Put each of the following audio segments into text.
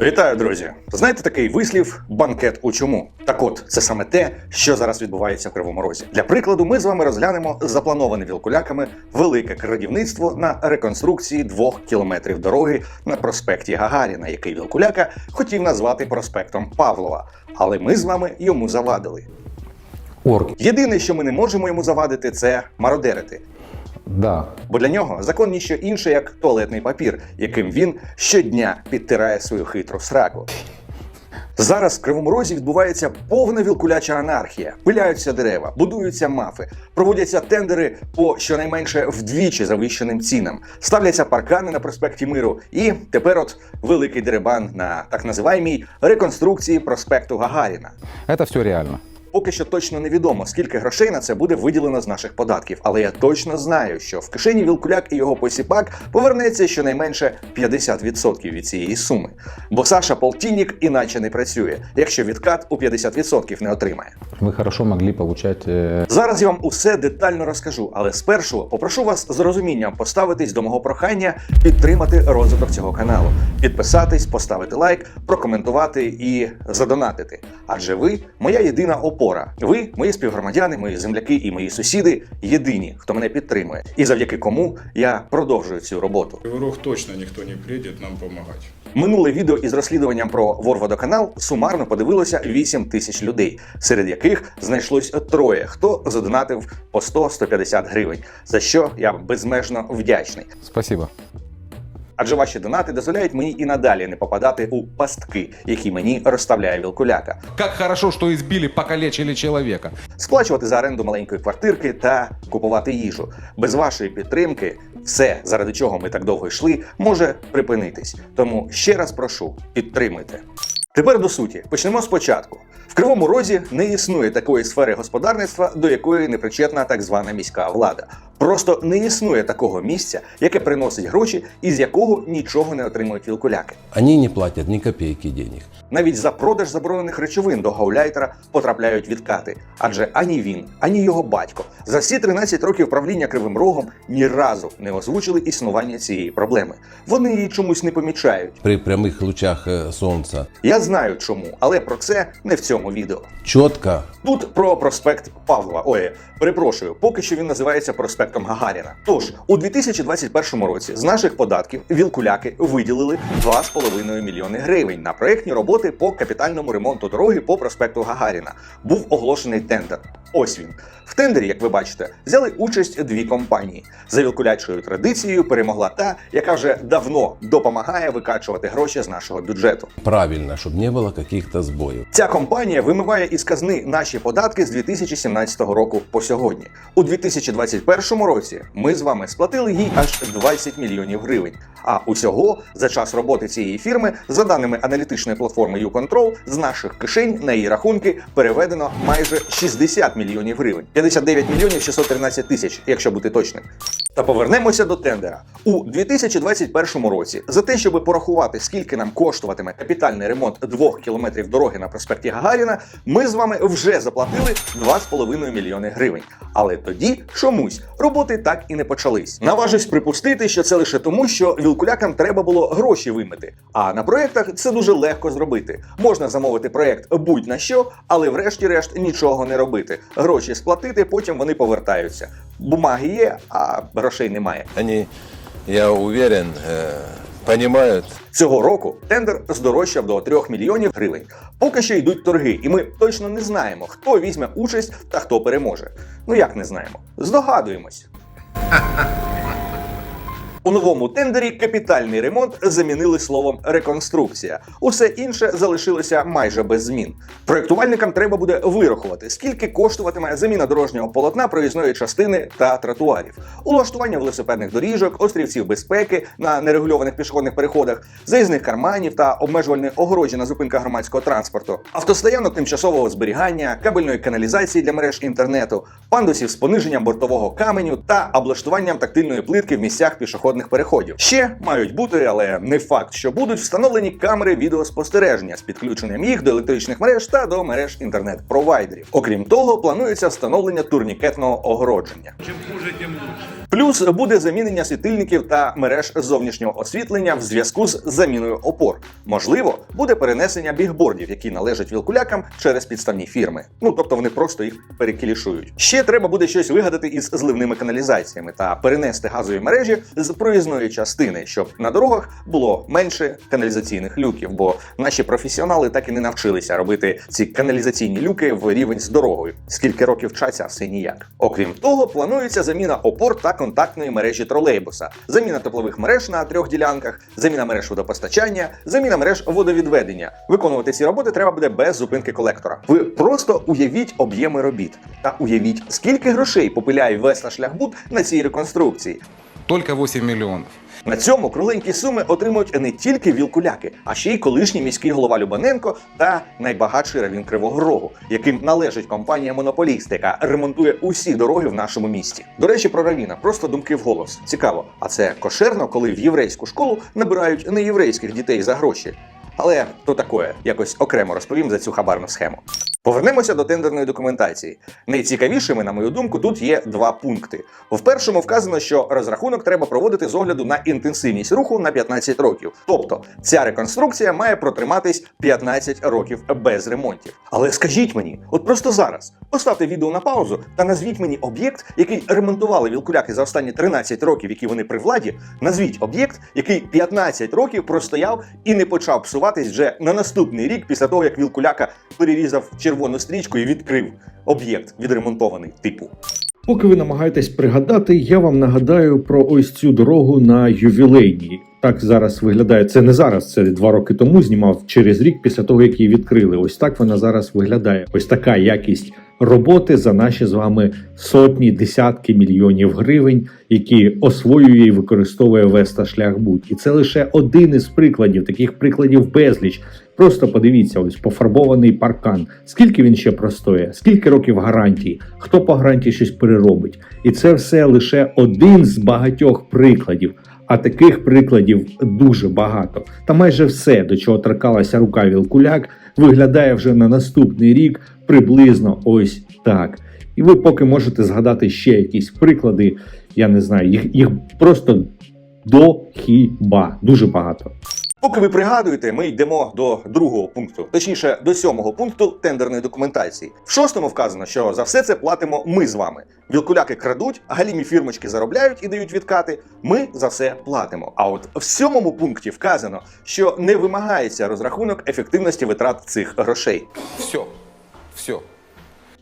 Вітаю, друзі! Знаєте такий вислів банкет у чому? Так от, це саме те, що зараз відбувається в Кривому Розі. Для прикладу, ми з вами розглянемо заплановане вілкуляками велике крадівництво на реконструкції двох кілометрів дороги на проспекті Гагаріна, який Вілкуляка хотів назвати проспектом Павлова. Але ми з вами йому завадили. Орки. Єдине, що ми не можемо йому завадити, це мародерити. Да. Бо для нього закон ніщо інше, як туалетний папір, яким він щодня підтирає свою хитру сраку. Зараз в Кривому Розі відбувається повна вілкуляча анархія. Пиляються дерева, будуються мафи, проводяться тендери по щонайменше вдвічі завищеним цінам, ставляться паркани на проспекті Миру. І тепер от великий деребан на так називаємій реконструкції проспекту Гагаріна. Это все реально. Поки що точно невідомо, скільки грошей на це буде виділено з наших податків, але я точно знаю, що в кишені Вілкуляк і його посіпак повернеться щонайменше 50% від цієї суми. Бо Саша Полтинник іначе не працює, якщо відкат у 50% не отримає. Вы хорошо могли получать... э, Зараз я вам усе детально розкажу, але спершу попрошу вас з розумінням поставитись до мого прохання підтримати розвиток цього каналу, підписатись, поставити лайк, прокоментувати і задонатити. Адже ви моя єдина опора. Ви, мої співгромадяни, мої земляки і мої сусіди єдині, хто мене підтримує, і завдяки кому я продовжую цю роботу. В Рог точно никто не придет нам помогать. Минуле відео із розслідуванням про Ворводоканал сумарно подивилося 8 тисяч людей, серед яких знайшлось троє, хто задонатив по 100-150 гривень, за що я безмежно вдячний. Спасибо. Адже ваші донати дозволяють мені і надалі не попадати у пастки, які мені розставляє вілкуляка, Как хорошо, что избили, покалечили человека. сплачувати за оренду маленької квартирки та купувати їжу. Без вашої підтримки все, заради чого ми так довго йшли, може припинитись. Тому ще раз прошу, підтримуйте. Тепер до суті, почнемо спочатку. В Кривому Розі не існує такої сфери господарництва, до якої не причетна так звана міська влада. Просто не існує такого місця, яке приносить гроші і з якого нічого не отримують вілкуляки. Они не платят ни копейки денег. Навіть за продаж заборонених речовин до гауляйтера потрапляють відкати, адже ані він, ані його батько за всі 13 років правління Кривим Рогом ні разу не озвучили існування цієї проблеми. Вони її чомусь не помічають. При прямых лучах э, солнца Я знаю чому, але про це не в цьому відео. четко Тут про проспект Павлова. Ой, перепрошую, поки що він називається проспектом Гагаріна. Тож у 2021 році з наших податків вілкуляки виділили 2,5 мільйони гривень на проектні роботи по капітальному ремонту дороги по проспекту Гагаріна. Був оголошений тендер. Ось він. В тендері, як ви бачите, взяли участь дві компанії. За вілкулячою традицією перемогла та, яка вже давно допомагає викачувати гроші з нашого бюджету. правильно, чтобы не было каких-то сбоев. Ця компанія вимиває із казни наші податки з 2017 року по сьогодні. У 2021 році ми з вами сплатили їй аж 20 мільйонів гривень. А усього за час роботи цієї фірми, за даними аналітичної платформи YouControl, з наших кишень на її рахунки переведено майже 60 мільйонів гривень, 59 мільйонів 613 тисяч, якщо бути точним. Та повернемося до тендера. У 2021 році за те, щоб порахувати, скільки нам коштуватиме капітальний ремонт двох кілометрів дороги на проспекті Гагаріна, ми з вами вже заплатили 2,5 мільйони гривень. Але тоді чомусь роботи так і не почались. Наважусь припустити, що це лише тому, що вілкулякам треба було гроші вимити. А на проєктах це дуже легко зробити. Можна замовити проєкт будь-на що, але врешті-решт нічого не робити. Гроші сплатити, потім вони повертаються. Бумаги є, а грошей немає. Ані я уверен, э, понимают Цього року тендер здорожчав до 3 мільйонів гривень. Поки що йдуть торги, і ми точно не знаємо, хто візьме участь та хто переможе. Ну як не знаємо? Здогадуємось. У новому тендері капітальний ремонт замінили словом реконструкція. Усе інше залишилося майже без змін. Проєктувальникам треба буде вирахувати, скільки коштуватиме заміна дорожнього полотна проїзної частини та тротуарів, улаштування велосипедних доріжок, острівців безпеки на нерегульованих пішохідних переходах, заїзних карманів та обмежувальної огорожі на зупинках громадського транспорту, автостоянок тимчасового зберігання, кабельної каналізації для мереж інтернету, пандусів з пониженням бортового каменю та облаштуванням тактильної плитки в місцях пішохідних переходів. Ще мають бути, але не факт, що будуть встановлені камери відеоспостереження з підключенням їх до електричних мереж та до мереж інтернет-провайдерів. Окрім того, планується встановлення турнікетного огородження. Чим хуже, тим. Плюс буде замінення світильників та мереж зовнішнього освітлення в зв'язку з заміною опор. Можливо, буде перенесення бігбордів, які належать вілкулякам через підставні фірми. Ну тобто вони просто їх перекілішують. Ще треба буде щось вигадати із зливними каналізаціями та перенести газові мережі з проїзної частини, щоб на дорогах було менше каналізаційних люків, бо наші професіонали так і не навчилися робити ці каналізаційні люки в рівень з дорогою. Скільки років вчаться, все ніяк. Окрім того, планується заміна опор та контактної мережі тролейбуса, заміна теплових мереж на трьох ділянках, заміна мереж водопостачання, заміна мереж водовідведення. Виконувати ці роботи треба буде без зупинки колектора. Ви просто уявіть об'єми робіт та уявіть, скільки грошей попиляє Весла Шляхбуд на цій реконструкції. Тільки 8 миллионов. На цьому кругленькі суми отримують не тільки вілкуляки, а ще й колишній міський голова Любаненко та найбагатший равін Кривого Рогу, яким належить компанія Монополіст, яка ремонтує усі дороги в нашому місті. До речі, про равіна просто думки вголос. Цікаво, а це кошерно, коли в єврейську школу набирають неєврейських дітей за гроші. Але то таке, якось окремо розповім за цю хабарну схему. Повернемося до тендерної документації. Найцікавішими, на мою думку, тут є два пункти. В першому вказано, що розрахунок треба проводити з огляду на інтенсивність руху на 15 років. Тобто ця реконструкція має протриматись 15 років без ремонтів. Але скажіть мені, от просто зараз поставте відео на паузу та назвіть мені об'єкт, який ремонтували вілкуляки за останні 13 років, які вони при владі. Назвіть об'єкт, який 15 років простояв і не почав псуватись вже на наступний рік після того, як вілкуляка перерізав червону стрічку і відкрив об'єкт відремонтований типу. Поки ви намагаєтесь пригадати, я вам нагадаю про ось цю дорогу на ювілейній. Так зараз виглядає. Це не зараз, це два роки тому знімав через рік після того, як її відкрили. Ось так вона зараз виглядає. Ось така якість роботи за наші з вами сотні, десятки мільйонів гривень, які освоює і використовує Веста Шляхбуд. І це лише один із прикладів. Таких прикладів безліч. Просто подивіться, ось пофарбований паркан. Скільки він ще простоє? Скільки років гарантії? Хто по гарантії щось переробить? І це все лише один з багатьох прикладів. А таких прикладів дуже багато. Та майже все, до чого торкалася рука Вілкуляк, виглядає вже на наступний рік приблизно ось так. І ви поки можете згадати ще якісь приклади. Я не знаю, їх, їх просто до хіба дуже багато. Поки ви пригадуєте, ми йдемо до другого пункту, точніше до сьомого пункту тендерної документації. В шостому вказано, що за все це платимо ми з вами. Вілкуляки крадуть, галімі фірмочки заробляють і дають відкати. Ми за все платимо. А от в сьомому пункті вказано, що не вимагається розрахунок ефективності витрат цих грошей. Все. Все.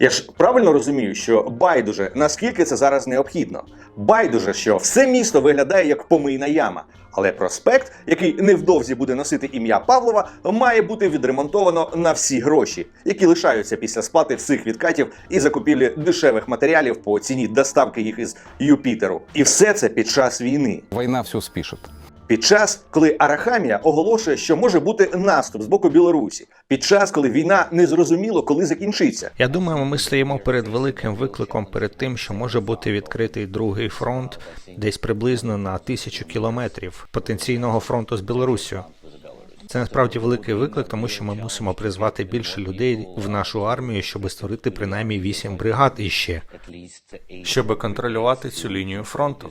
Я ж правильно розумію, що байдуже наскільки це зараз необхідно. Байдуже, що все місто виглядає як помийна яма. Але проспект, який невдовзі буде носити ім'я Павлова, має бути відремонтовано на всі гроші, які лишаються після сплати всіх відкатів і закупівлі дешевих матеріалів по ціні доставки їх із Юпітеру. І все це під час війни. Война все спишет. Під час, коли Арахамія оголошує, що може бути наступ з боку Білорусі, під час, коли війна незрозуміло коли закінчиться, Я думаю, ми стоїмо перед великим викликом перед тим, що може бути відкритий другий фронт десь приблизно на тисячу кілометрів потенційного фронту з Білоруссю. Це насправді великий виклик, тому що ми мусимо призвати більше людей в нашу армію, щоб створити принаймні вісім бригад іще, щоб контролювати цю лінію фронту.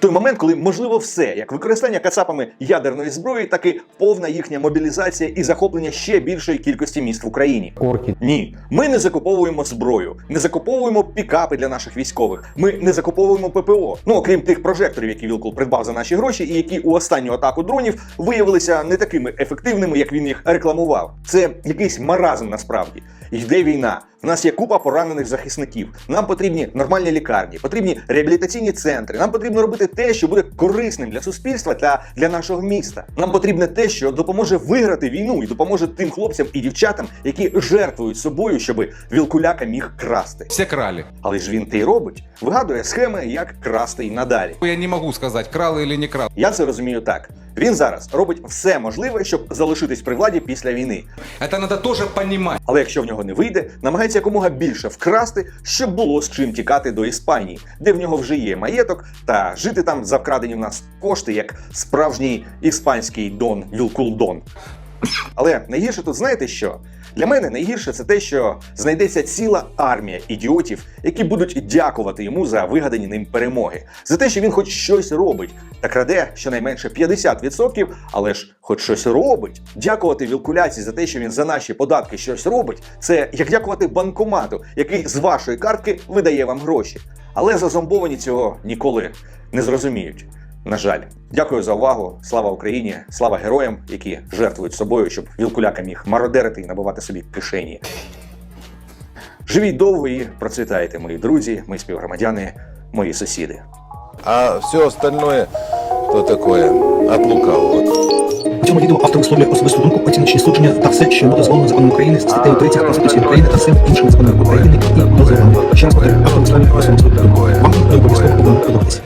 В той момент, коли можливо все, як використання кацапами ядерної зброї, так і повна їхня мобілізація і захоплення ще більшої кількості міст в Україні. Орки. Ні, ми не закуповуємо зброю, не закуповуємо пікапи для наших військових. Ми не закуповуємо ППО. Ну окрім тих прожекторів, які Вілкул придбав за наші гроші, і які у останню атаку дронів виявилися не такими ефективними, як він їх рекламував. Це якийсь маразм насправді. Йде війна. В нас є купа поранених захисників. Нам потрібні нормальні лікарні, потрібні реабілітаційні центри. Нам потрібно робити те, що буде корисним для суспільства та для нашого міста. Нам потрібне те, що допоможе виграти війну і допоможе тим хлопцям і дівчатам, які жертвують собою, щоб вілкуляка міг красти. Все крали. Але ж він те й робить, вигадує схеми, як красти й надалі. Я не могу сказать, крал или не крал. Я це розумію так. Він зараз робить все можливе, щоб залишитись при владі після війни. Це треба теж розуміти. Але якщо в нього не вийде, намагається якомога більше вкрасти, щоб було з чим тікати до Іспанії, де в нього вже є маєток, та жити там за вкрадені в нас кошти, як справжній іспанський дон Вілкулдон. Але найгірше тут знаєте що? Для мене найгірше це те, що знайдеться ціла армія ідіотів, які будуть дякувати йому за вигадані ним перемоги, за те, що він хоч щось робить та краде щонайменше 50%, але ж хоч щось робить. Дякувати вілкуляції за те, що він за наші податки щось робить, це як дякувати банкомату, який з вашої картки видає вам гроші. Але зазомбовані цього ніколи не зрозуміють. На жаль, дякую за увагу. Слава Україні, слава героям, які жертвують собою, щоб вілкуляка міг мародерити і набивати собі кишені. Живіть довго і процвітайте, мої друзі, мої співгромадяни, мої сусіди. А все остальное, то такое, от лукавого. У цьому відео автор висловлює особисту думку, оціночні судження та все, що дозволено законом України, статтею 30 Конституції України та всім іншими законами України і дозволами. Ще раз повторюю, автор висловлює особисту думку. Вам не обов'язково повинно подобатися.